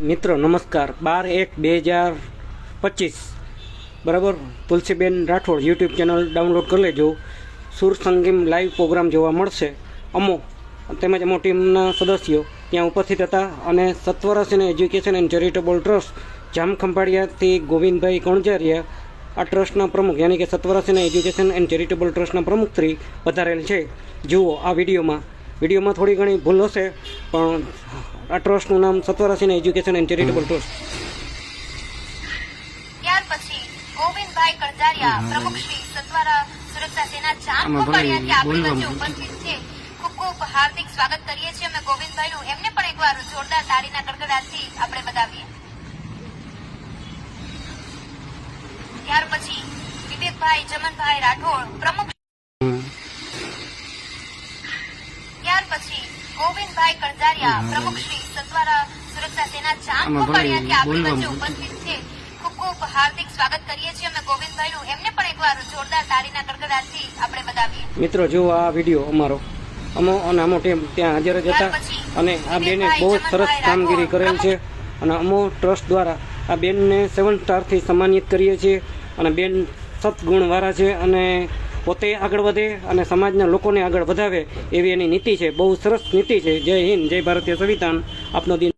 મિત્રો, નમસ્કાર. બાર એક બે હજાર પચીસ. બરાબર? Tulsiben Rathod YouTube channel download કરી લેજો. સુર સંગીમ લાઈવ પ્રોગ્રામ જોવા મળશે. અમો તેમજ અમો ટીમના સદસ્યો ત્યાં ઉપસ્થિત હતા અને સત્વરસીને એજ્યુકેશન એન્ડ ચેરિટેબલ ટ્રસ્ટ જામખંભાળિયાથી ગોવિંદભાઈ કણજારિયા આ ટ્રસ્ટના પ્રમુખ, યાની કે સત્વરસીના એજ્યુકેશન એન્ડ ચેરિટેબલ ટ્રસ્ટના પ્રમુખ શ્રી પધારેલ છે. જુઓ આ વિડીયોમાં. વિડીયોમાં થોડી ઘણી ભૂલ હશે. પણ આ ટ્રસ્ટનું નામ સત્વરાસીના એજ્યુકેશન એન્ડ ચેરિટેબલ ટ્રસ્ટ ત્યાર પછી ગોવિંદભાઈ કડજારિયા પ્રમુખ શ્રી સત્વારા સુરક્ષા સેના ચાર કોપાળિયાથી આપણી વચ્ચે ઉપસ્થિત છે. ખૂબ ખૂબ હાર્દિક સ્વાગત કરીએ છીએ અમે ગોવિંદભાઈનું. એમને પણ એકવાર જોરદાર તાળીના ગડગડાટથી આપણે બતાવીએ. ત્યાર પછી વિવેકભાઈ જમનભાઈ રાઠોડ પ્રમુખ ત્યાર પછી ગોવિંદભાઈ કડજારિયા પ્રમુખ શ્રી સત્વારા સુરક્ષા સેના ચાર કે આગેવાન જે ઉપસ્થિત છે. ખૂબ ખૂબ હાર્દિક સ્વાગત કરીએ છીએ અમે ગોવિંદભાઈનું. એમને પણ એકવાર જોરદાર તારીના કડકડાટથી આપણે બતાવીએ. મિત્રો જુઓ આ વીડિયો અમારો. અમો અને અમો ટીમ ત્યાં હાજર જ હતા અને આ બેને બહુ સરસ કામગીરી કરેલ છે. અને અમો ટ્રસ્ટ દ્વારા આ બેનને સેવન સ્ટારથી સન્માનિત કરીએ છીએ. અને બેન સદગુણવાળા છે અને પોતે આગળ વધે અને સમાજના લોકોને આગળ વધાવે એવી એની નીતિ છે. બહુ સરસ નીતિ છે. જય હિન્દ, જય ભારતીય સંવિધાન. આપનો દિન